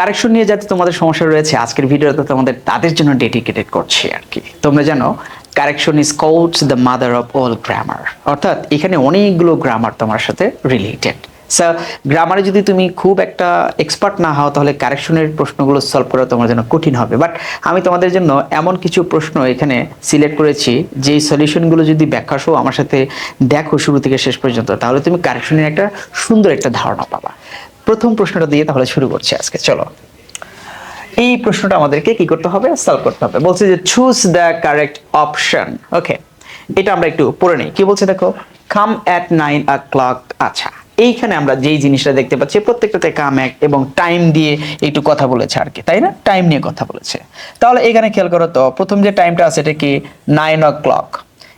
Correction নিয়ে যাতে তোমাদের সমস্যা রয়েছে, আজকের ভিডিওতে তোমাদের তাদের জন্য ডেডিকেটেড করছি আর কি। তোমরা জানো correction is called the mother of all grammar অর্থাৎ এখানে অনেকগুলো গ্রামার তোমার সাথে রিলেটেড সো গ্রামারে যদি তুমি খুব একটা এক্সপার্ট না হও, তাহলে কারেকশনের প্রশ্নগুলো সলভ করা তোমার জন্য কঠিন হবে। বাট আমি তোমাদের জন্য এমন কিছু প্রশ্ন এখানে সিলেক্ট করেছি যেই সলিউশনগুলো যদি ব্যাখ্যা সহ আমার সাথে দেখো শুরু থেকে শেষ পর্যন্ত, তাহলে তুমি কারেকশনের একটা সুন্দর একটা ধারণা পাবা। প্রথম প্রশ্নটা দিয়ে তাহলে শুরু করছি আজকে, চলো। এই প্রশ্নটা আমাদেরকে কি করতে হবে? সলভ করতে হবে। বলছে যে choose the correct option okay এটা আমরা একটু পড়ে নিই। কি বলছে দেখো? Come at nine o'clock আচ্ছা। এইখানে আমরা যেই জিনিসটা দেখতে পাচ্ছি, প্রত্যেকটাতে কাম এক এবং টাইম দিয়ে একটু কথা বলেছে আর কি, তাই না? টাইম নিয়ে কথা বলেছে। তাহলে এখানে খেয়াল করো তো, প্রথম যে টাইমটা আছে, এটা কি? নাইন ও ক্লক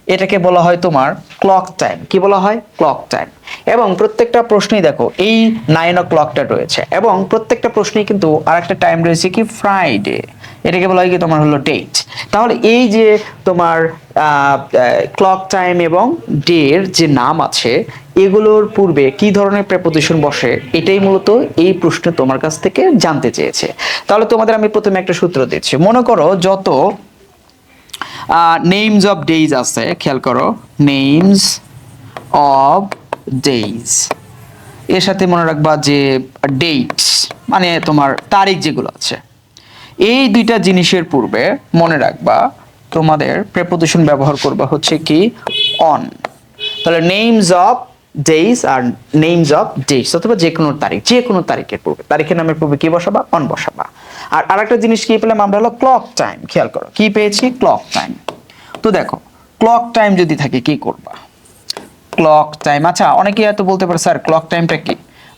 এটাকে বলা হয় তোমার ক্লক টাইম কি বলা হয়? ক্লক টাইম এবং প্রত্যেকটা প্রশ্নেই দেখো, এই নাইন ও ক্লকটা রয়েছে। এবং প্রত্যেকটা প্রশ্নেই কিন্তু আরেকটা টাইম রয়েছে কি? ফ্রাইডে এটাকে বলা হয় কি? তোমার হলো ডেট তাহলে এই যে তোমার ক্লক টাইম এবং ডের যে নাম আছে, এগুলোর পূর্বে কি ধরনের প্রেপোজিশন বসে? এটাই মূলত এই প্রশ্ন তোমার কাছ থেকে জানতে চেয়েছে। তাহলে তোমাদের আমি প্রথমে একটা সূত্র দিচ্ছি। মনে করো যত নেমস অফ ডেইজ আছে, খেয়াল করো। নেমস অফ ডেইজ এর সাথে মনে রাখবা যে ডেটস মানে তোমার তারিখ যেগুলো আছে, এই দুইটা জিনিসের পূর্বে মনে রাখবা তোমাদের প্রেপোজিশন ব্যবহার করবা হচ্ছে কি অন তাহলে নেমস অফ ডেইজ আর নেমস অফ ডেটস অথবা যে কোনো তারিখ যে কোনো তারিখের পূর্বে। তারিখের নামের পূর্বে কি বসাবা? অন বসাবা আর আরেকটা জিনিস কি পেলাম আমরা? হলো ক্লক টাইম খেয়াল করো। কি পেয়েছি? ক্লক টাইম তো দেখো ক্লক টাইম যদি থাকে, কি করবা? ক্লক টাইম আচ্ছা অনেকেই হয়তো বলতে পারে, স্যার ক্লক টাইমটা কি?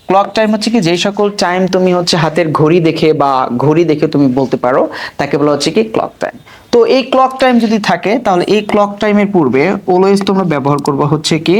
ক্লক টাইম হচ্ছে কি, যেই সকল টাইম তুমি হচ্ছে হাতের ঘড়ি দেখে বা ঘড়ি দেখে তুমি বলতে পারো, তাকে বলা হচ্ছে কি ক্লক টাইম তো এই ক্লক টাইম যদি থাকে, তাহলে এই ক্লক টাইমের পূর্বে অলওয়েজ তোমরা ব্যবহার করবা হচ্ছে কি,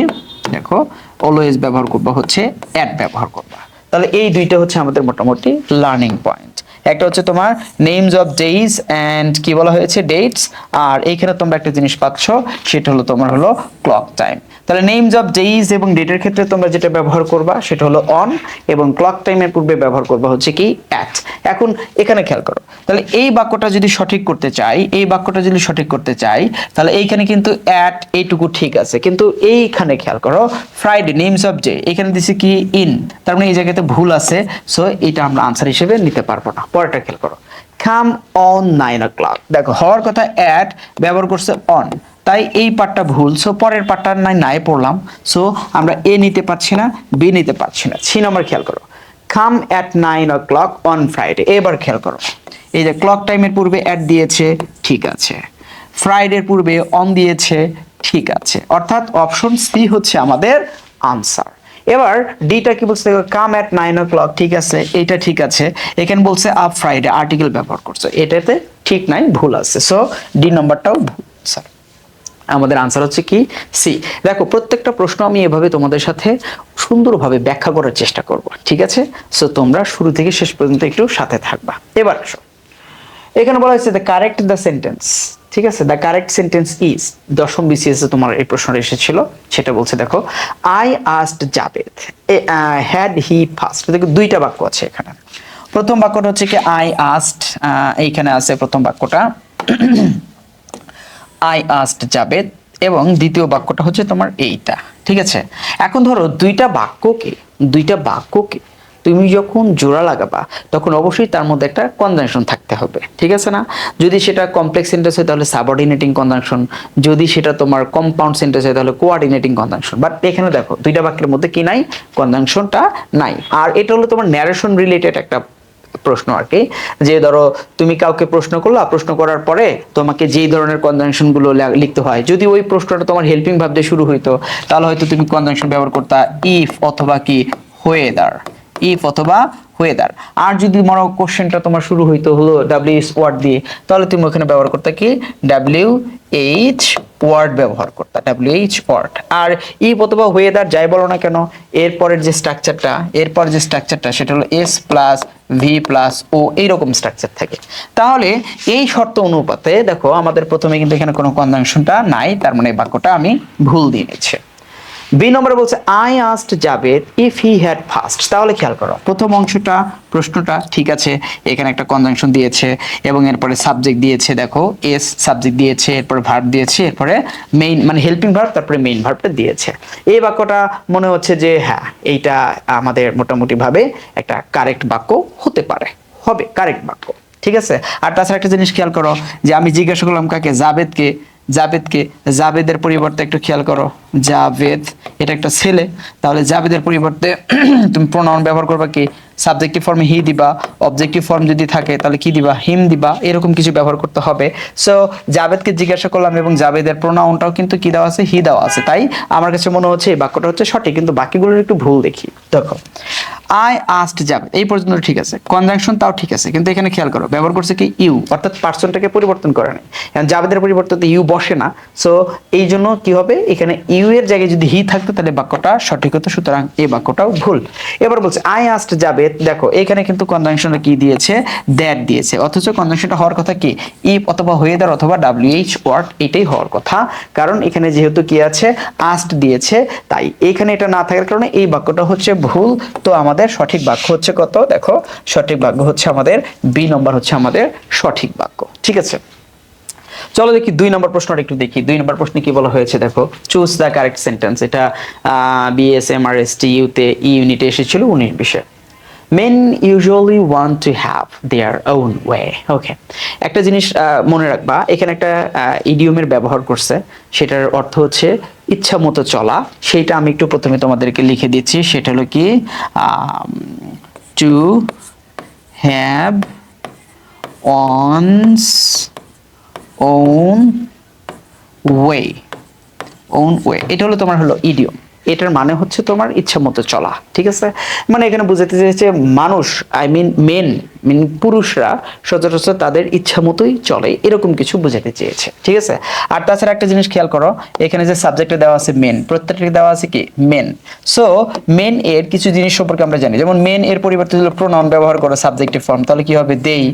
দেখো অলওয়েজ ব্যবহার করবা হচ্ছে অ্যাড ব্যবহার করবা। তাহলে এই দুইটা হচ্ছে আমাদের মোটামুটি লার্নিং পয়েন্ট একটা হচ্ছে তোমার নেমস অফ ডেইজ অ্যান্ড কি বলা হয়েছে? ডেটস আর এইখানে তোমরা একটা জিনিস পাচ্ছ, সেটা হলো তোমার হলো ক্লক টাইম তাহলে নেমস অফ ডেইজ এবং ডেটের ক্ষেত্রে তোমরা যেটা ব্যবহার করবা, সেটা হলো অন এবং ক্লক টাইমের পূর্বে ব্যবহার করবা হচ্ছে কি অ্যাট এখন এখানে খেয়াল করো, তাহলে এই বাক্যটা যদি সঠিক করতে চাই, এই বাক্যটা যদি সঠিক করতে চাই, তাহলে এইখানে কিন্তু অ্যাট এইটুকু ঠিক আছে। কিন্তু এইখানে খেয়াল করো ফ্রাইডে নেমস অফ ডে এখানে দিছে কি ইন তার মানে এই জায়গাতে ভুল আছে সো এটা আমরা আনসার হিসেবে নিতে পারব না। পরেরটা খেয়াল করো। Come on nine o'clock দেখো, হওয়ার কথা অ্যাট ব্যবহার করছে অন তাই এই পার্টটা ভুল। সো পরের পার্টটা নাই নাই পড়লাম। সো আমরা এ নিতে পারছি না বি নিতে পারছি না। সি নম্বর খেয়াল করো। Come at nine o'clock on Friday এবার খেয়াল করো। এই যে ক্লক টাইমের পূর্বে অ্যাট দিয়েছে, ঠিক আছে। ফ্রাইডের পূর্বে অন দিয়েছে, ঠিক আছে। অর্থাৎ অপশন সি হচ্ছে আমাদের আনসার এবার ডিটা কি বলছে? Come at nine o'clock ঠিক আছে? এটা ঠিক আছে। এখানে বলছে আপ ফ্রাইডে আর্টিকেল ব্যবহার করছে। এটাতে ঠিক নাই, ভুল আছে। সো ডি নাম্বারটাও ভুল স্যার আমাদের আনসার হচ্ছে কি? সি দেখো, প্রত্যেকটা প্রশ্ন আমি এভাবে তোমাদের সাথে সুন্দরভাবে ব্যাখ্যা করার চেষ্টা করব, ঠিক আছে? সো তোমরা শুরু থেকে শেষ পর্যন্ত একটু সাথে থাকবা। এবার আসো। এখানে বলা হয়েছে দ্য কারেক্ট দ্য সেন্টেন্স ঠিক আছে? দ্য কারেক্ট সেন্টেন্স ইজ দশম বিসিএস এ তোমার এই প্রশ্নটা এসেছিল, সেটা বলছে, দেখো I asked Javed had he first দেখো, দুইটা বাক্য আছে এখানে। প্রথম বাক্যটা হচ্ছে কি আই আস্ট এইখানে আছে প্রথম বাক্যটা। আই আস্ট জাবেদ এবং দ্বিতীয় বাক্যটা হচ্ছে তোমার এইটা, ঠিক আছে? এখন ধরো, দুইটা বাক্যকে দুইটা বাক্যকে তুমি যখন জোড়া লাগাবা, তখন অবশ্যই তার মধ্যে একটা কনজাংশন থাকতে হবে, ঠিক আছে না? যদি সেটা কমপ্লেক্স সেন্টেন্স হয় তাহলে সাবঅর্ডিনেটিং কনজাংশন যদি সেটা তোমার কম্পাউন্ড সেন্টেন্স হয় তাহলে কোঅর্ডিনেটিং কনজাংশন বাট এখানে দেখো, দুইটা বাক্যের মধ্যে কি নাই? কনজাংশনটা নাই। আর এটা হলো তোমার ন্যারেশন রিলেটেড একটা প্রশ্ন আর কি, যে ধরো তুমি কাউকে প্রশ্ন করলা, প্রশ্ন করার পরে তোমাকে যেই ধরনের কনজাংশনগুলো লিখতে হয়, যদি ওই প্রশ্নটা তোমার হেল্পিং ভাব দিয়ে শুরু হইতো, তাহলে হয়তো তুমি কনজাংশন ব্যবহার করতা ইফ অথবা কি হোয়েদার ইফ অথবা ওয়েদার আর যদি মনে কোশ্চেনটা তোমার শুরু হইতো হলো ডাব্লিউ এইচ ওয়ার্ড দিয়ে, তাহলে তুমি ওখানে ব্যবহার করতে কি? ডাব্লিউ এইচ ওয়ার্ড ব্যবহার করতে ডাব্লিউ এইচ ওয়ার্ড আর ইফ অথবা ওয়েদার যাই বলো না কেন, এরপরের যে স্ট্রাকচারটা এরপর যে স্ট্রাকচারটা সেটা হলো S plus V plus O এইরকম স্ট্রাকচার থাকে। তাহলে এই শর্ত অনুপাতে দেখো, আমাদের প্রথমে কিন্তু এখানে কোনো কনজাংশনটা নাই, তার মানে বাক্যটা আমি ভুল দিয়ে নিচ্ছে। বি নম্বরে বলছে I asked Javed if he had first তাহলে খেয়াল করো, প্রথম অংশটা, প্রশ্নটা ঠিক আছে, এখানে একটা কনজাংশন দিয়েছে, এবং এরপরে সাবজেক্ট দিয়েছে, দেখো এস সাবজেক্ট দিয়েছে, এরপরে ভার্ব দিয়েছে, এরপরে মেইন মানে হেল্পিং ভার্ব তারপরে মেইন ভার্বটা দিয়েছে। এই বাক্যটা মনে হচ্ছে যে হ্যাঁ এইটা আমাদের মোটামুটি ভাবে একটা কারেক্ট বাক্য হতে পারে, হবে কারেক্ট বাক্য, ঠিক আছে? আর তাছাড়া একটা জিনিস খেয়াল করো, যে আমি জিজ্ঞাসা করলাম কাকে, জাবেদকে জাবেদকে, জাবেদের পরিবর্তে একটু খেয়াল করো, জাবেদ এটা একটা ছেলে তাহলে জাবেদের পরিবর্তে তুমি প্রোনাউন ব্যবহার করবা কি? সাবজেক্টিভ ফর্মে হি দিবা অবজেক্টিভ ফর্ম যদি থাকে, তাহলে কি দিবা? হিম দিবা, এরকম কিছু ব্যবহার করতে হবে। সো জাবেদকে জিজ্ঞাসা করলাম এবং জাবেদের প্রোনাউনটাও কিন্তু কি দেওয়া আছে? হি দেওয়া আছে। তাই আমার কাছে মনে হচ্ছে এই বাক্যটা হচ্ছে সঠিক, কিন্তু বাকিগুলোর একটু ভুল দেখি। দেখো আই আস্ট জাবেদ। এই পর্যন্ত ঠিক আছে। কনজাংশন তাও ঠিক আছে, কিন্তু এখানে খেয়াল করো, ব্যবহার করছে কি? ইউ অর্থাৎ পার্সনটাকে পরিবর্তন করে নেই জাবেদের পরিবর্তে ইউ বসে না। সো এই জন্য কি হবে? এখানে ইউ এর জায়গায় যদি হি থাকতো, তাহলে বাক্যটা সঠিক হতো, সুতরাং এই বাক্যটাও ভুল। এবার বলছে আই আস্ট জাবেদ দেখো, এখানে কিন্তু কনজাংশনটা কি দিয়েছে? দ্যাট দিয়েছে। অথচ কনজাংশনটা হওয়ার কথা কি? ইফ অথবা ওয়েদার অথবা ডাব্লিউএইচ ওয়ার্ড এটাই হওয়ার কথা। কারণ এখানে যেহেতু কি আছে? আস্ট দিয়েছে। তাই এখানে এটা না থাকার কারণে এই বাক্যটা হচ্ছে ভুল। তো আমাদের সঠিক বাক্য হচ্ছে কত? দেখো, সঠিক বাক্য হচ্ছে আমাদের বি নম্বর হচ্ছে আমাদের সঠিক বাক্য। ঠিক আছে? চলো দেখি, দুই নম্বর প্রশ্নটা একটু দেখি। দুই নম্বর প্রশ্নে কি বলা হয়েছে? দেখো চুজ দ্য কারেক্ট সেন্টেন্স এটা বিএসএম আর এস টি ইউতে ই ইউনিটে এসেছিল উনিশ বিষয় men usually want to have their own way okay একটা জিনিস মনে রাখবা, এখানে একটা ইডিয়মের ব্যবহার করছে, সেটার অর্থ হচ্ছে ইচ্ছা মতো চলা। সেইটা আমি একটু প্রথমে তোমাদেরকে লিখে দিচ্ছি, সেটা হলো কি to have one's own way own way এটা হলো তোমার হলো ইডিয়ম এটার মানে হচ্ছে তোমার ইচ্ছা মতো চলা, ঠিক আছে? মানে এখানে বুঝাতে চাইছে মানুষ আই মিন মেন মিন পুরুষরা সচরাচর তাদের ইচ্ছা মতোই চলে, এরকম কিছু বোঝাতে চেয়েছে, ঠিক আছে? আর তাছাড়া একটা জিনিস খেয়াল করো, এখানে যে সাবজেক্টে দেওয়া আছে মেন প্রত্যেকটা দেওয়া আছে কি? মেন সো মেন এর কিছু জিনিস সম্পর্কে আমরা জানি, যেমন মেন এর পরিবর্তে যদি প্রোনাউন ব্যবহার করো সাবজেক্টিভ ফর্ম তাহলে কি হবে? দেই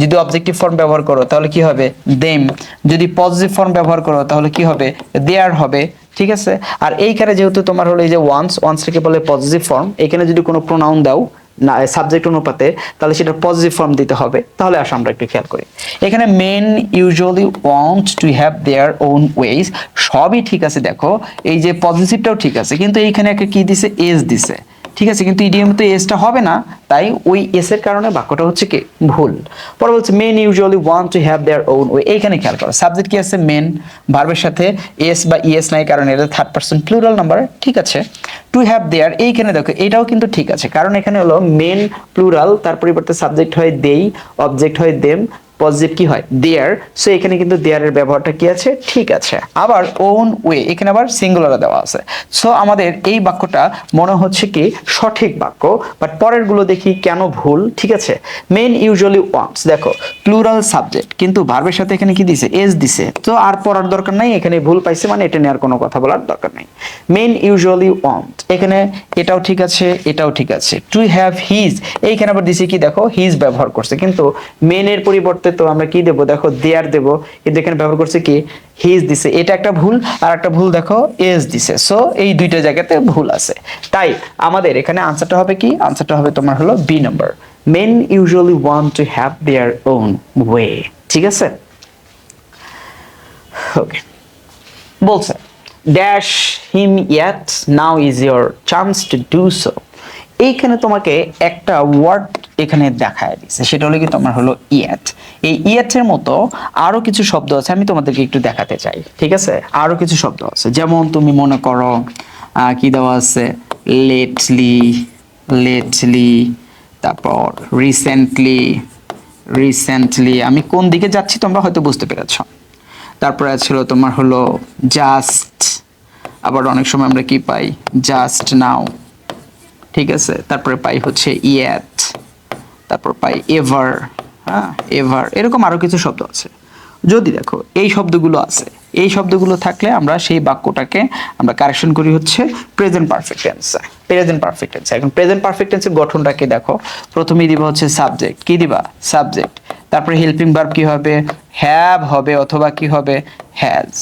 যদি অবজেক্টিভ ফর্ম ব্যবহার করো, তাহলে কি হবে? দেম যদি পজিটিভ ফর্ম ব্যবহার করো, তাহলে কি হবে? দেয়ার হবে, ঠিক আছে? আর এইখানে যেহেতু তোমার হলো এই যে ওয়ান্স ওয়ান্সটাকে বলে পজিটিভ ফর্ম এখানে যদি কোনো প্রোনাউন দাও না সাবজেক্ট অনুপাতে, তাহলে সেটা পজিটিভ ফর্ম দিতে হবে। তাহলে আসো আমরা একটু খেয়াল করি। এখানে men usually want to have their own ways সবই ঠিক আছে, দেখো। এই যে পজিটিভটাও ঠিক আছে, কিন্তু এইখানে একটা কি দিছে? এজ দিছে। ঠিক আছে, কিন্তু ইডিএম তো এসটা হবে না, তাই ওই এস এর কারণে বাক্যটা হচ্ছে কি? ভুল। পরে বলছে men usually want to have their own way এইখানে খেয়াল করো সাবজেক্ট কি আছে? মেন ভার্বের সাথে এস বা ইএস নাই, কারণ এটা থার্ড পার্সন প্লুরাল নাম্বার ঠিক আছে? টু হ্যাভ দেয়ার এইখানে দেখো, এটাও কিন্তু ঠিক আছে, কারণ এখানে হলো মেন প্লুরাল তার পরিবর্তে সাবজেক্ট হয় দেই অবজেক্ট হয় দেম পজিটিভ কি হয়? দেয়ার সো এখানে কিন্তু দেয়ারের ব্যবহারটা কি আছে? ঠিক আছে। আবার ওন ওয়ে এখানে আবার সিঙ্গুলার দেওয়া আছে। সো আমাদের এই বাক্যটা মনে হচ্ছে কি সঠিক বাক্য বাট পরেরগুলো দেখি কেন ভুল, ঠিক আছে? মেন ইউজুয়ালি ওয়ান্টস দেখো প্লুরাল সাবজেক্ট কিন্তু ভার্বের সাথে এখানে কি দিছে? এস দিছে। তো, আর পড়ার দরকার নাই, এখানে ভুল পাইছে মানে এটা নিয়ে আর কোনো কথা বলার দরকার নাই। মেন ইউজুয়ালি ওয়ান্ট এখানে এটাও ঠিক আছে, এটাও ঠিক আছে। টু হ্যাভ হিজ এইখানে আবার দিছে কি দেখো? হিজ ব্যবহার করছে। কিন্তু মেনের পরিবর্তে তো আমরা কি দেবো? দেখো দেয়ার দেবো। কিন্তু এখানে ব্যবহার করছে কি? হিজ দিছে। এটা একটা ভুল, আর একটা ভুল দেখো এস দিছে। সো এই দুইটা জায়গাতে ভুল আছে। তাই আমাদের এখানে আনসারটা হবে কি? আনসারটা হবে তোমার হলো B number men usually want to have their own way ঠিক আছে? ওকে বলছে dash him yet now is your chance to do so এইখানে তোমাকে একটা ওয়ার্ড এখানে দেখায় দিছে। সেটা হলো কি তোমার হলো ইয়াট এই ইয়াটের মতো আরও কিছু শব্দ আছে, আমি তোমাদেরকে একটু দেখাতে চাই, ঠিক আছে? আরও কিছু শব্দ আছে। যেমন তুমি মনে করো কি দেওয়া আছে? লেটলি লেটলি তারপর রিসেন্টলি রিসেন্টলি আমি কোন দিকে যাচ্ছি তোমরা হয়তো বুঝতে পেরেছ। তারপরে ছিল তোমার হলো জাস্ট আবার অনেক সময় আমরা কি পাই? জাস্ট নাও ঠিক আছে? তারপরে পাই হচ্ছে ইয়েট তারপর পাই এভার হ্যাঁ? এভার, এরকম আরও কিছু শব্দ আছে। যদি দেখো, এই শব্দগুলো আছে, এই শব্দগুলো থাকলে আমরা সেই বাক্যটাকে আমরা কারেকশন করি হচ্ছে প্রেজেন্ট পারফেক্ট টেন্সে প্রেজেন্ট পারফেক্ট টেন্স এখন প্রেজেন্ট পারফেক্ট টেন্সের গঠনটাকে দেখো? প্রথমেই দিবা হচ্ছে সাবজেক্ট কি দিবা? সাবজেক্ট তারপরে হেল্পিং ভার্ব কি হবে? হ্যাভ হবে অথবা কি হবে? হ্যাজ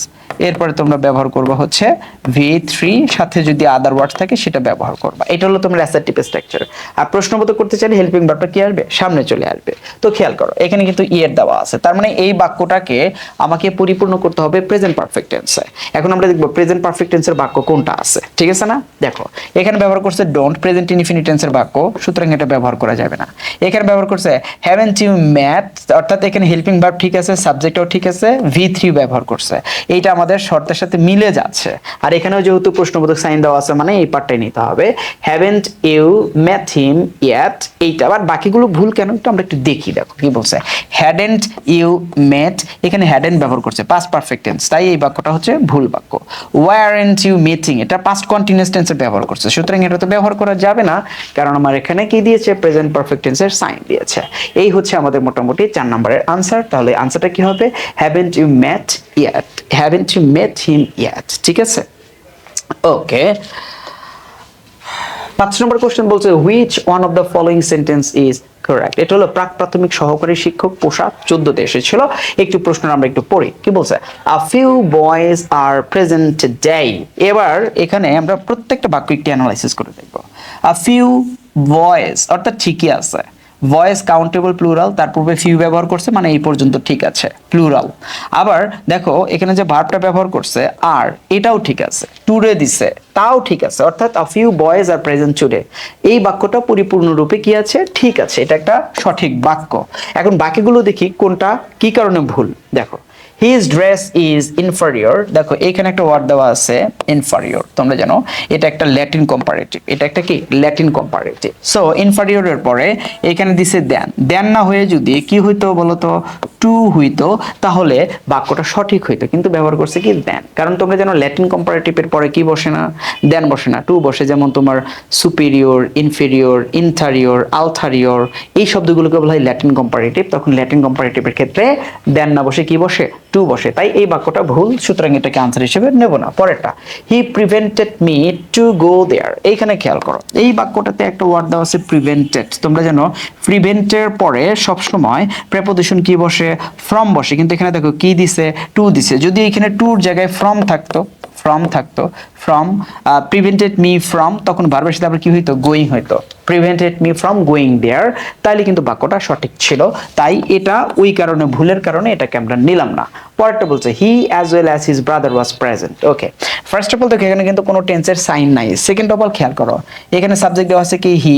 এরপরে তোমরা ব্যবহার করবে হচ্ছে ভি থ্রি সাথে যদি আদার ওয়ার্ড থাকে সেটা ব্যবহার করবা। এটা হলো তোমার অ্যাসার্টিভ স্ট্রাকচার আর প্রশ্নবোধক করতে চাইলে হেল্পিং ভার্বটা কি আসবে? সামনে চলে আসবে। তো খেয়াল করো, এখানে কিন্তু ইয়ের দেওয়া আছে। তার মানে এই বাক্যটাকে আমাকে পরিপূর্ণ করতে হবে প্রেজেন্ট পারফেক্ট টেন্সে এখন আমরা দেখব প্রেজেন্ট পারফেক্ট টেন্সের বাক্য কোনটা আছে। ঠিক আছে না? দেখো, এখানে ব্যবহার করছে ডোন্ট প্রেজেন্ট ইনফিনিট টেন্সের বাক্য, সুতরাং এটা ব্যবহার করা যাবে না। এখানে ব্যবহার করছে হ্যাভেন্ট ইউ ম্যাথ অর্থাৎ এখানে হেল্পিং ভার্ব ঠিক আছে সাবজেক্টও ঠিক আছে ভি থ্রি ব্যবহার করছে। এইটা আমাদের শর্তের সাথে মিলে যাচ্ছে। আর এখানেও যেহেতু প্রশ্নবোধক সাইন দেওয়া আছে মানে এই পার্টটাই নিতে হবে। Haven't you met him yet এইটা, আবার বাকিগুলো ভুল কেন? একটু আমরা একটু দেখি, দেখো কি বলছে। হ্যাডেন্ট ইউ মেট এখানে হ্যাডেন্ট ব্যবহার করছে পাস্ট পারফেক্ট টেন্স তাই এই বাক্যটা হচ্ছে ভুল বাক্য। ওয়ারেন্ট ইউ মিটিং এটা পাস্ট কন্টিনিউয়াস টেন্সে ব্যবহার করছে। সুতরাং এটা তো ব্যবহার করা যাবে না, কারণ আমার এখানে কি দিয়েছে? প্রেজেন্ট পারফেক্ট টেন্সের সাইন দিয়েছে। এই হচ্ছে আমাদের মোটামুটি চার নম্বরের আনসার তাহলে আনসারটা কি হবে? Haven't you met yet haven't you met him yet ঠিক আছে? ওকে পাঁচ নম্বর কোশ্চেন বলছে which one of the following sentence is correct এটা হলো প্রাক প্রাথমিক সহকারী শিক্ষক পোশাক চোদ্দতে এসেছিল একটু প্রশ্ন আমরা একটু পড়ি, কি বলছে? A few boys are present day এবার এখানে আমরা প্রত্যেকটা বাক্য একটি অ্যানালাইসিস করে দেখব। আ ফিউ বয়েজ অর্থাৎ ঠিকই আছে। ভয়েস কাউন্টেবল প্লুরাল তার পূর্বে ফিউ ব্যবহার করছে মানে এই পর্যন্ত ঠিক আছে প্লুরাল আবার দেখো, এখানে যে ভার্বটা ব্যবহার করছে আর এটাও ঠিক আছে টুডে দিছে, তাও ঠিক আছে, অর্থাৎ a few boys are present today এই বাক্যটা পরিপূর্ণরূপে কি আছে? ঠিক আছে, এটা একটা সঠিক বাক্য। এখন বাকিগুলো দেখি কোনটা, কি কারণে ভুল? দেখো হিজ ড্রেস ইজ ইনফারিয়র দেখো, এখানে একটা ওয়ার্ড দেওয়া আছে ইনফারিয়র তোমরা জানো, এটা একটা ল্যাটিন কম্পারেটিভ এটা একটা কি? ল্যাটিন কম্পারেটিভ সো ইনফারিয়রের পরে এখানে দিছে দেন দেন না হয়ে যদি কি হইতো বলতো? টু হইতো, তাহলে বাক্যটা সঠিক হইতো। কিন্তু ব্যবহার করছে কি? দেন কারণ তোমরা জানো ল্যাটিন কম্পারেটিভের পরে কি বসে না? দেন বসে না। টু বসে যেমন তোমার সুপিরিয়র ইনফেরিয়র ইনথারিয়র আলথারিয়র এই শব্দগুলোকে বলা হয় ল্যাটিন কম্পারেটিভ তখন ল্যাটিন কম্পারেটিভের ক্ষেত্রে দেন না বসে কি বসে? টু বসে। তাই এই বাক্যটা ভুল, সুতরাং এটাকে আনসার হিসেবে নেব না। পরেরটা he prevented me to go there এইখানে খেয়াল করো, এই বাক্যটাতে একটা ওয়ার্ড দেওয়া আছে প্রিভেন্টেড তোমরা জানো প্রিভেন্টের পরে সবসময় প্রেপোজিশন কি বসে? ফ্রম বসে। কিন্তু এখানে দেখো, কি দিছে? টু দিছে। যদি এখানে টুর জায়গায় ফ্রম থাকতো ফ্রম থাকতো ফ্রম প্রিভেন্টেড মি ফ্রম তখন ভার্বের সাথে আবার কি হইতো? গোয়িং হইতো। Prevented me from going there তাইলে কিন্তু বাক্যটা সঠিক ছিল। তাই এটা ওই কারণে, ভুলের কারণে এটাকে আমরা নিলাম না। পরেরটা বলছে he as well as his brother was present okay first of all দেখো, এখানে কিন্তু কোনো টেন্সের সাইন নাই। সেকেন্ড অফ অল খেয়াল করো, এখানে সাবজেক্ট দেওয়া আছে কি হি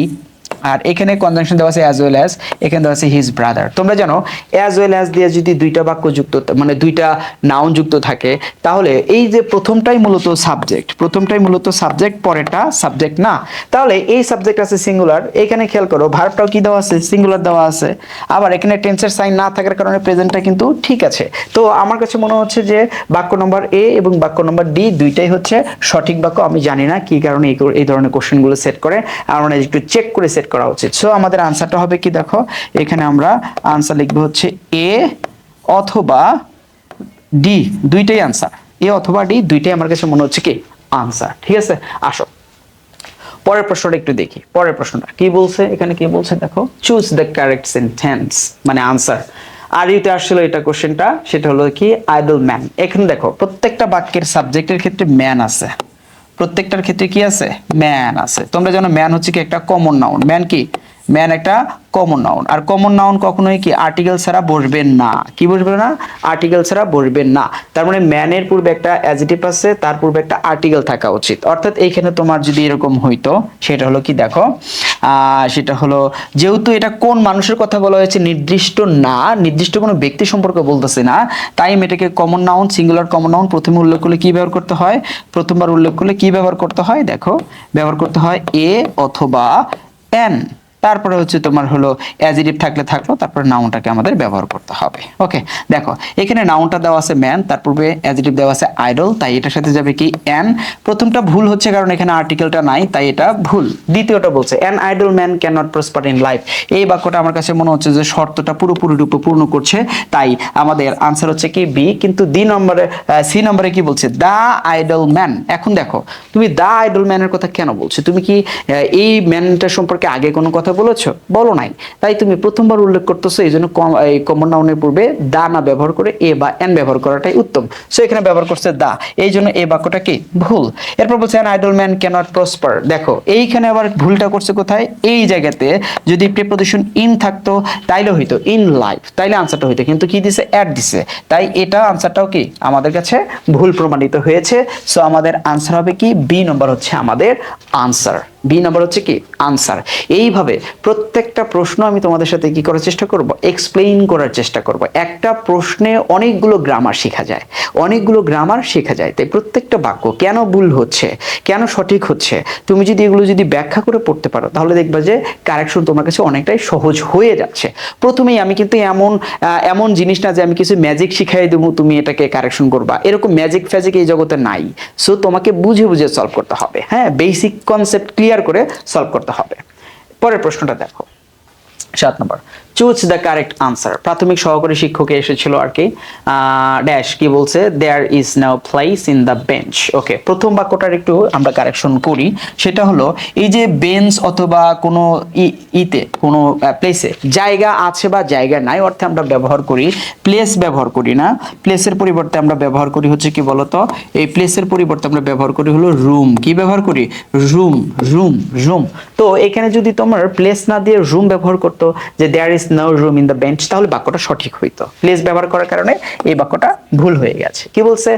আর এখানে কনজাংশন দেওয়া আছে অ্যাজ ওয়েল অ্যাজ এখানে দেওয়া আছে হিজ ব্রাদার তোমরা জানো অ্যাজ ওয়েল অ্যাজ দিয়ে যদি দুইটা বাক্য যুক্ত মানে দুইটা নাউন যুক্ত থাকে, তাহলে এই যে প্রথমটাই মূলত সাবজেক্ট প্রথমটাই মূলত সাবজেক্ট পরেরটা সাবজেক্ট না। তাহলে এই সাবজেক্ট আছে সিঙ্গুলার এখানে খেয়াল করো ভার্বটাও কি দেওয়া আছে? সিঙ্গুলার দেওয়া আছে। আবার এখানে টেন্সের সাইন না থাকার কারণে প্রেজেন্টটা কিন্তু ঠিক আছে। তো আমার কাছে মনে হচ্ছে যে বাক্য নম্বর এ এবং বাক্য নম্বর ডি দুইটাই হচ্ছে সঠিক বাক্য। আমি জানি না কি কারণে এই ধরনের কোশ্চেনগুলো সেট করে। আমরা একটু চেক করে সেট করা উচিত। সো আমাদের আনসারটা হবে কি দেখো? এখানে আমরা আনসার লিখব হচ্ছে এ অথবা ডি দুইটাই আনসার এ অথবা ডি দুইটাই আমার কাছে মনে হচ্ছে কি? আনসার ঠিক আছে? আসো। পরের প্রশ্নটা একটু দেখি। পরের প্রশ্নটা। কি বলছে? এখানে কি বলছে? দেখো চুজ দ্য কারেক্ট সেন্টেন্স মানে আনসার আর ইউতে আসলে এটা কোশ্চেনটা সেটা হলো কি? আইডল ম্যান এখানে দেখো, প্রত্যেকটা বাক্যের সাবজেক্টের ক্ষেত্রে ম্যান আছে। প্রত্যেকটার ক্ষেত্রে কি আছে? ম্যান আছে। তোমরা জানো ম্যান হচ্ছে কি একটা কমন নাউন ম্যান কি? ম্যান একটা কমন নাউন আর কমন নাউন কখনোই কি আর্টিকেল ছাড়া বসবেন না। কি বসবে না? আর্টিকেল ছাড়া বসবেন না। তার মানে ম্যানের পূর্বে একটা অ্যাজিটিভ আছে, তার পূর্বে একটা আর্টিকেল থাকা উচিত। অর্থাৎ এইখানে তোমার যদি এরকম হইতো, সেটা হলো কি দেখো সেটা হলো যেহেতু এটা কোন মানুষের কথা বলা হয়েছে, নির্দিষ্ট না, নির্দিষ্ট কোনো ব্যক্তি সম্পর্কে বলতেছে না, তাই এটাকে common noun singular common noun প্রথমে উল্লেখ করলে কি ব্যবহার করতে হয়? প্রথমবার উল্লেখ করলে কি ব্যবহার করতে হয়? দেখো, ব্যবহার করতে হয় এ অথবা এন। তারপরে হচ্ছে তোমার হলো অ্যাজিটিভ থাকলে থাকল, তারপরে নাউনটাকে আমাদের ব্যবহার করতে হবে। ওকে দেখো, এখানে নাউনটা দেওয়া আছে ম্যান তার পূর্বে অ্যাজিটিভ দেওয়া আছে আইডল তাই এটার সাথে যাবে কি অ্যান প্রথমটা ভুল হচ্ছে কারণ এখানে আর্টিকেলটা নাই, তাই এটা ভুল। দ্বিতীয়টা বলছে an idle man can not prosper in life এই বাক্যটা আমার কাছে মনে হচ্ছে যে শর্তটা পুরোপুরি রূপে পূর্ণ করছে, তাই আমাদের আনসার হচ্ছে কি বি কিন্তু ডি নম্বরে সি নম্বরে কি বলছে? দা আইডল ম্যান এখন দেখো, তুমি দা আইডল ম্যানের কথা কেন বলছো? তুমি কি এই ম্যানটা সম্পর্কে আগে কোনো কথা কথা বলেছ? বলো নাই। তাই তুমি প্রথমবার উল্লেখ করতেছো, এই জন্য এই কমন নাউনের পূর্বে দা না ব্যবহার করে এ বা এন ব্যবহার করাটাই উত্তম। সো এখানে ব্যবহার করছে দা। এই জন্য এই বাক্যটা কি? ভুল। এরপর বলছে an idle man cannot prosper দেখো, এইখানে আবার ভুলটা করছে কোথায়? এই জায়গাতে যদি প্রিপোজিশন ইন থাকতো, তাইলে হইতো ইন লাইফ তাইলে আনসারটা হইতো, কিন্তু কি দিছে? অ্যাড দিছে। তাই এটা আনসারটাও কি? আমাদের কাছে ভুল প্রমাণিত হয়েছে। সো আমাদের আনসার হবে কি? বি নম্বর হচ্ছে আমাদের আনসার বি নাম্বার হচ্ছে কি? আনসার। এইভাবে প্রত্যেকটা প্রশ্ন আমি তোমাদের সাথে কি করার চেষ্টা করব? এক্সপ্লেইন করার চেষ্টা করব। একটা প্রশ্নে অনেকগুলো গ্রামার শেখা যায়। অনেকগুলো গ্রামার শেখা যায়। তাই প্রত্যেকটা বাক্য কেন ভুল হচ্ছে? কেন সঠিক হচ্ছে? তুমি যদি এগুলো যদি ব্যাখ্যা করে পড়তে পারো, তাহলে দেখবা যে কারেকশন তোমার কাছে অনেকটাই সহজ হয়ে যাচ্ছে। প্রথমেই আমি কিন্তু এমন এমন জিনিস না যে আমি কিছু ম্যাজিক শিখাই দেবো, তুমি এটাকে কারেকশন করবা। এরকম ম্যাজিক ফ্যাজিক এই জগতে নাই। সো তোমাকে বুঝে বুঝে সলভ করতে হবে। হ্যাঁ বেসিক কনসেপ্ট ক্লিয়ার করে সলভ করতে হবে। পরের প্রশ্নটা দেখো। সাত নম্বর। চুজ দ্য কারেক্ট আনসার প্রাথমিক সহকারী শিক্ষকে এসেছিল আর কি। ড্যাশ কি বলছে? There is now place in the bench okay প্রথম বাক্যটার একটু আমরা কারেকশন করি। সেটা হলো, এই যে বেঞ্চ অথবা কোনো ইতে, কোনো প্লেসে জায়গা আছে বা জায়গা নাই অর্থে আমরা ব্যবহার করি। প্লেস ব্যবহার করি না। প্লেসের পরিবর্তে আমরা ব্যবহার করি হচ্ছে কি বলতো? এই প্লেসের পরিবর্তে আমরা ব্যবহার করি হলো রুম কি ব্যবহার করি? রুম রুম রুম তো এখানে যদি তোমার প্লেস না দিয়ে রুম ব্যবহার করতো, যে there is no room in the bench তাহলে বাক্যটা সঠিক হইতো। প্লেস ব্যবহার করার কারণে এই বাক্যটা ভুল হয়ে গেছে। কি বলছে?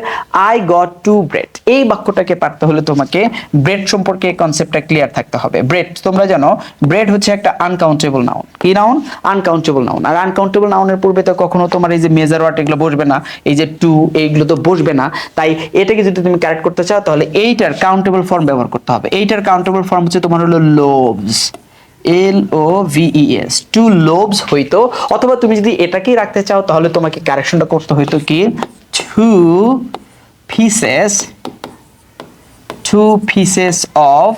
আই গট টু ব্রেড এই বাক্যটাকে পারতে হলে তোমাকে ব্রেড সম্পর্কে কনসেপ্টটা ক্লিয়ার থাকতে হবে। ব্রেড তোমরা জানো ব্রেড হচ্ছে একটা আনকাউন্টেবল নাউন কি নাউন আনকাউন্টেবল নাউন আর আনকাউন্টেবল নাউনের পূর্বে তো কখনো তোমার এই যে মেজার ওয়ার্ড এগুলো বসবে না, এই যে টু এইগুলো তো বসবে না। তাই এটাকে যদি তুমি কারেক্ট করতে চাও, তাহলে এইটার কাউন্টেবল ফর্ম ব্যবহার করতে হবে। এইটার কাউন্টেবল ফর্ম হচ্ছে তোমার হলো loves L O V E S to loves হইতো, অথবা তুমি যদি এটাকেই রাখতে চাও, তাহলে তোমাকে কারেকশনটা করতে হইতো কি? Two pieces two pieces of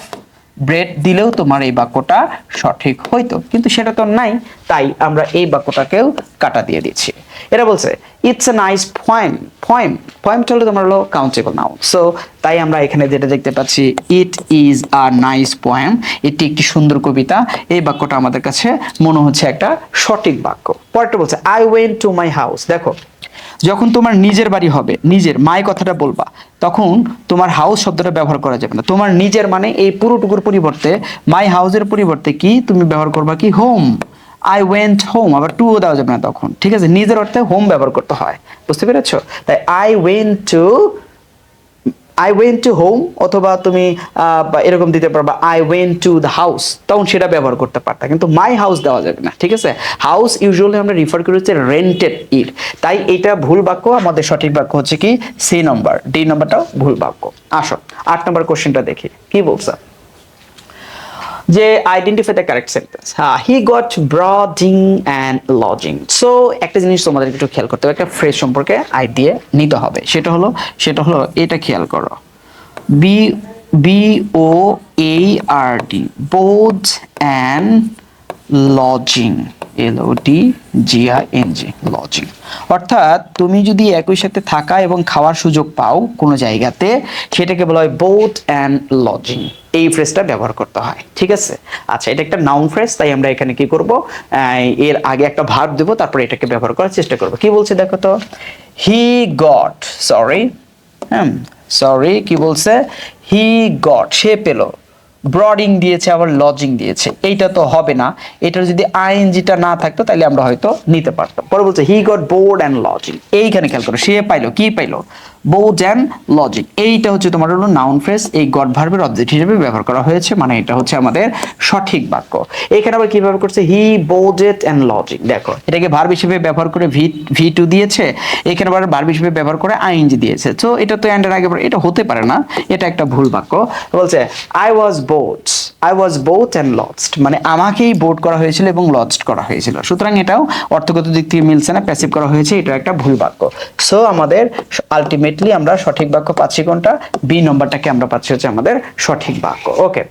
bread দিলেও তোমার এই বাক্যটা সঠিক হইতো। কিন্তু সেটা তো নাই, তাই আমরা এই বাক্যটাকেও কাটা দিয়ে দিচ্ছি। এটা বলছে it's a nice poem poem পয়েমটা হলো তোমার হলো কাউন্টেবল নাও সো তাই আমরা এখানে যেটা দেখতে পাচ্ছি it is a nice poem এটি একটি সুন্দর কবিতা। এই বাক্যটা আমাদের কাছে মনে হচ্ছে একটা সঠিক বাক্য। পরেরটা বলছে I went to my house দেখো, যখন তোমার নিজের বাড়ি হবে, নিজের মাই কথাটা বলবা তখন তোমার হাউস শব্দটা ব্যবহার করা যাবে না। তোমার নিজের মানে এই পুরোটুকুর পরিবর্তে মাই হাউসের পরিবর্তে কি তুমি ব্যবহার করবা কি? হোম আই ওয়েন্ট হোম আবার টু দেওয়া যাবে না তখন। ঠিক আছে? নিজের অর্থে হোম ব্যবহার করতে হয়। বুঝতে পেরেছ? তাই I went to I went to home অথবা তুমি এরকম দিতে পারবা I went to the house তখন সেটা ব্যবহার করতে পারতা। কিন্তু মাই হাউস দেওয়া যাবে না, ঠিক আছে? হাউস ইউজুয়ালি আমরা রিফার করি হচ্ছে রেন্টেড ইট। তাই এটা ভুল বাক্য, আমাদের সঠিক বাক্য হচ্ছে কি? সি নম্বর ডি নম্বরটাও ভুল বাক্য। আসো, আট নম্বর কোশ্চেনটা দেখি। কি বলছে? যে আইডেন্টিফাই দ্য কারেক্ট সেন্টেন্স হ্যাঁ he got boarding and lodging so একটা জিনিস তোমাদের একটু খেয়াল করতে হবে, একটা ফ্রেশ সম্পর্কে আইডিয়া নিতে হবে। সেটা হলো সেটা হলো, এটা খেয়াল করো। B B O A R D board and lodging L O D G G lodging অর্থাৎ তুমি যদি একই সাথে থাকা এবং খাওয়ার সুযোগ পাও কোনো জায়গাতে, সেটাকে বলা হয় বোট অ্যান্ড লজিং এই ফ্রেজটা ব্যবহার করতে হয়, ঠিক আছে? আচ্ছা এটা একটা নাউন ফ্রেজ তাই আমরা এখানে কি করব? এর আগে একটা ভার্ব দেবো, তারপর এটাকে ব্যবহার করার চেষ্টা করব। কি বলছে দেখো তো? হি গট সরি হ্যাঁ সরি কি বলছে? হি গট সে পেল। ব্রডিং দিয়েছে আবার লজিং দিয়েছে। এইটা তো হবে না। এটার যদি আইএনজিটা না থাকতো তাহলে আমরা হয়তো নিতে পারতাম। পরে বলছে he got board and lodging এইখানে খেয়াল করো সে পাইলো কি পাইলো? বোর্ড অ্যান্ড লজিক এইটা হচ্ছে তোমার হলো নাউন ফ্রেজ এই গড ভার্বের অবজেক্ট হিসেবে ব্যবহার করা হয়েছে মানে এটা হচ্ছে আমাদের সঠিক বাক্য। এখানে আবার কি ব্যবহার করছে? হি বোর্ডেড অ্যান্ড লজিং দেখো, এটাকে ভার্ব হিসেবে ব্যবহার করে ভি ভি টু দিয়েছে, এখানে আবার ভার্ব হিসেবে ব্যবহার করে আইএনজি দিয়েছে। তো এটা তো এন্ডের আগে, এটা হতে পারে না, এটা একটা ভুল বাক্য। বলছে I was boat I was boat and lost মানে আমাকেই বোট করা হয়েছিল এবং লস্ট করা হয়েছিল। সুতরাং এটাও অর্থগত দিক থেকে মিলছে না প্যাসিভ করা হয়েছে এটা একটা ভুল বাক্য। সো আমাদের আলটিমেটলি আমরা সঠিক বাক্য পাচ্ছি কোনটা? বি নম্বরটাকে আমরা পাচ্ছি হচ্ছে আমাদের সঠিক বাক্য। ওকে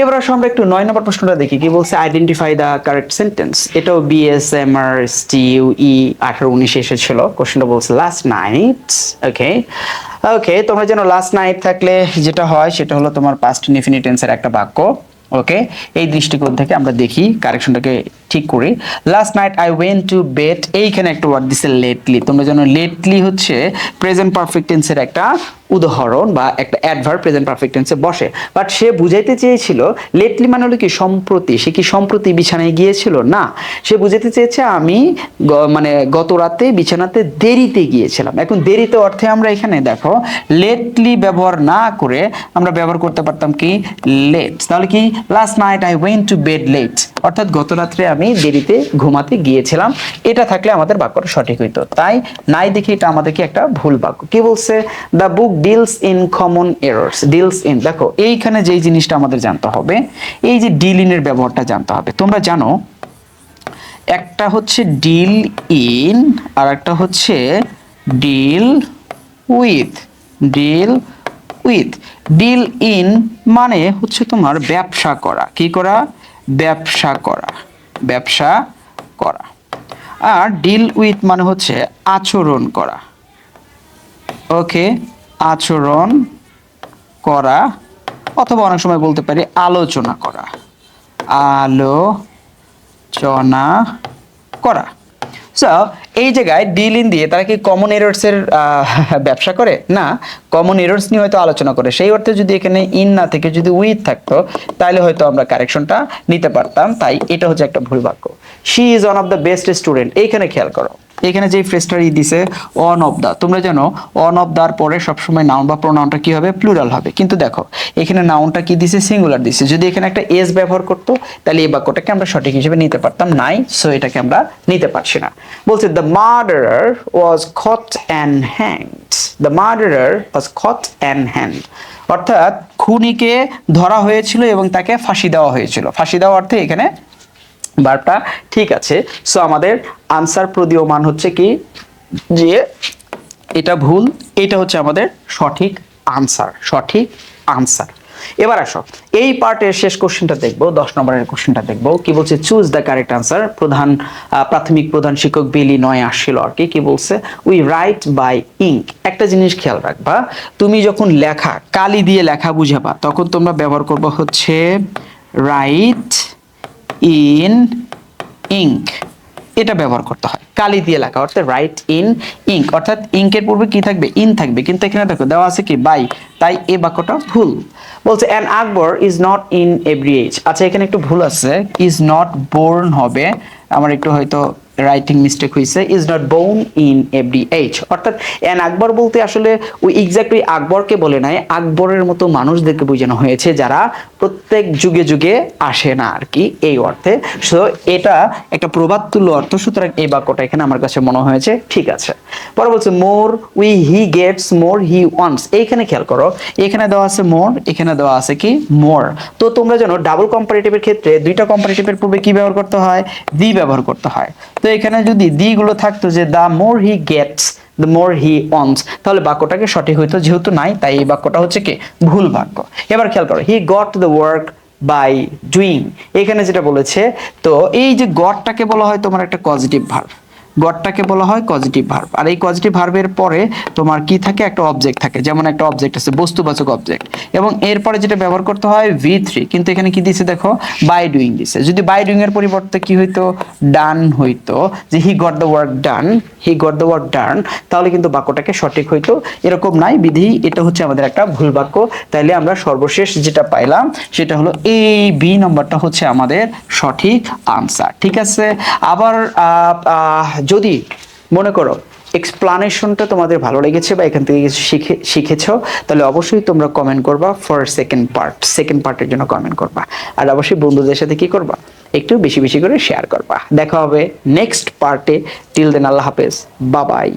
এবার আসো আমরা একটু নয় নম্বর প্রশ্নটা দেখি। কি বলছে? আইডেন্টিফাই দ্য কারেক্ট সেন্টেন্স এটাও বিএসএমআর স্টিউ ই আঠারো উনিশে এসেছিল। কোশ্চেনটা বলছে লাস্ট নাইট ওকে ওকে তোমরা যেন লাস্ট নাইট থাকলে যেটা হয়, সেটা হলো তোমার পাস্ট ইনফিনিটেন্সের একটা বাক্য। ওকে এই দৃষ্টিকোণ থেকে আমরা দেখি কারেকশনটাকে ঠিক করি। Last night I went to bed এইখানে একটা ওয়ার্ড দিছে লেটলি তোমরা জানো লেটলি হচ্ছে প্রেজেন্ট পারফেক্ট টেন্সের একটা উদাহরণ বা একটা অ্যাডভার্ব প্রেজেন্ট পারফেক্ট টেন্সে বসে। বাট সে বুঝাইতে চেয়েছিল লেটলি মানে হলো কি, সম্প্রতি। সে কি সম্প্রতি বিছানায় গিয়েছিল? না। সে বুঝাইতে চেয়েছে, আমি মানে গত রাতে বিছানাতে দেরিতে গিয়েছিলাম। এখন দেরিতে অর্থে আমরা এখানে দেখো লেটলি ব্যবহার না করে আমরা ব্যবহার করতে পারতাম কি? লেট তাহলে কি last night I went to bed late অর্থাৎ গত রাত্রে আমি দেরিতে ঘুমাতে গিয়েছিলাম। এটা থাকলে আমাদের বাক্যটা সঠিক হইতো। তাই নাই দেখে এটা আমাদেরকে একটা ভুল বাক্য। কি বলছে? The book deals in common errors deals in দেখো, এইখানে যেই জিনিসটা আমাদের জানতে হবে, এই যে ডিল ইনের ব্যবহারটা জানতে হবে। তোমরা জানো, একটা হচ্ছে ডিল ইন আর একটা হচ্ছে deal with deal with deal in মানে হচ্ছে তোমার ব্যবসা করা। কি করা? ব্যবসা করা। ব্যবসা করা। আর ডিল উইথ মানে হচ্ছে আচরণ করা। ওকে? আচরণ করা অথবা অনেক সময় বলতে পারি আলোচনা করা। আলোচনা করা। এই জায়গায় ডিল ইন দিয়ে তারা কি কমন এরর্সের ব্যবসা করে? না কমন এরর্স নিয়ে হয়তো আলোচনা করে। সেই অর্থে যদি এখানে ইন না থেকে, যদি উইথ থাকতো, তাহলে হয়তো আমরা কারেকশনটা নিতে পারতাম। তাই এটা হচ্ছে একটা ভুল বাক্য। She is one of the best student এইখানে খেয়াল করো। এখানে যে ফ্রেজটার ই দিছে অন অফ দা তোমরা জানো অন অফ দার পরে সবসময় নাউন বা প্রোনাউনটা কি হবে? প্লুরাল হবে। কিন্তু দেখো, এখানে নাউনটা কি দিছে? সিঙ্গুলার দিছে। যদি এখানে একটা এস ব্যবহার করতো, তাহলে এই বাক্যটাকে আমরা সঠিক হিসেবে নিতে পারতাম। নাই সো এটাকে আমরা নিতে পারছি না। বলছে the murderer was caught and hanged the murderer was caught and hanged অর্থাৎ খুনিকে ধরা হয়েছিল এবং তাকে ফাঁসি দেওয়া হয়েছিল। ফাঁসি দেওয়া অর্থে এখানে বারটা ঠিক আছে। সো আমাদের আনসার প্রদীয়মান হচ্ছে কি? যে এটা ভুল, এটা হচ্ছে আমাদের সঠিক আনসার সঠিক আনসার এবার আসো, এই পার্টের শেষ কোশ্চেনটা দেখব, দশ নম্বরের কোশ্চেনটা দেখব। কি বলছে? চুজ দ্য কারেক্ট আনসার প্রধান প্রাথমিক প্রধান শিক্ষক বিলি নয় আসছিল আর কি কি বলছে? উই রাইট বাই ইঙ্ক একটা জিনিস খেয়াল রাখবা, তুমি যখন লেখা, কালি দিয়ে লেখা বুঝাবা, তখন তোমরা ব্যবহার করব হচ্ছে রাইট ইন ইঙ্ক এটা ব্যবহার করতে হয়। কালি দিয়ে লেখা, অর্থাৎ রাইট ইন ইঙ্ক অর্থাৎ ইঙ্কের পূর্বে কি থাকবে? ইন থাকবে। কিন্তু এখানে দেখো, দেওয়া আছে কি? বাই তাই এ বাক্যটা ভুল। বলছে an Akbar is not in every age আচ্ছা এখানে একটু ভুল আছে। ইজ নট বোর্ন হবে। আমার একটু হয়তো রাইটিং মিস্টেক হয়েছে is not born in every age অর্থাৎ অ্যান আকবর বলতে আসলে, ওই এক্স্যাক্টলি আকবরকে বলে নাই, আকবরের মতো মানুষদেরকে বোঝানো হয়েছে যারা প্রত্যেক যুগে যুগে আসে না আর কি এই অর্থে। সো এটা একটা প্রবাদ তুল্য অর্থ, সুতরাং এই বাক্যটা এখানে আমার কাছে মনে হয়েছে, ঠিক আছে। পরে বলছে more we he gets more he wants এইখানে খেয়াল করো, এখানে দেওয়া আছে মোর এখানে দেওয়া আছে কি? মোর তো তোমরা জানো ডাবল কম্পারেটিভের ক্ষেত্রে দুইটা কম্পারেটিভের পূর্বে কি ব্যবহার করতে হয়? দি ব্যবহার করতে হয়। তো এখানে যদি দি গুলো থাকতো যে দা মোর he gets the more he owns তাহলে বাক্যটাকে সঠিক হইতো যেহেতু নাই, তাই এই বাক্যটা হচ্ছে কি? ভুল বাক্য। এবার খেয়াল করো he got the work by doing এখানে যেটা বলেছে, তো এই যে গডটাকে বলা হয় তোমার একটা পজিটিভ ভার্ব গডটাকে বলা হয় পজিটিভ ভার্ব আর এই পজিটিভ ভার্বের পরে তোমার কি থাকে? একটা অবজেক্ট থাকে। যেমন একটা অবজেক্ট আছে, বস্তুবাচক অবজেক্ট এবং এরপরে যেটা ব্যবহার করতে হয় ভি থ্রি কিন্তু এখানে কি দিছে দেখো? বাই ডুইং দিছে। যদি বাই ডুইং এর পরিবর্তে কি হইতো? ডান হইতো। যে he got the work done he got the work done তাহলে কিন্তু বাক্যটাকে সঠিক হইতো। এরকম নাই, বিধি। এটা হচ্ছে আমাদের একটা ভুল বাক্য। তাইলে আমরা সর্বশেষ যেটা পাইলাম, সেটা হলো এই বি নম্বরটা হচ্ছে আমাদের সঠিক আনসার ঠিক আছে? আবার যদি মনে করো এক্সপ্লানেশনটা তোমাদের ভালো লেগেছে বা এখান থেকে কিছু শিখে, শিখেছ, তাহলে অবশ্যই তোমরা কমেন্ট করবা ফর সেকেন্ড পার্ট সেকেন্ড পার্টের জন্য কমেন্ট করবা। আর অবশ্যই বন্ধুদের সাথে কি করবা? একটু বেশি বেশি করে শেয়ার করবা। দেখা হবে নেক্সট পার্টে টিল দেন আল্লাহ হাফেজ। বাবাই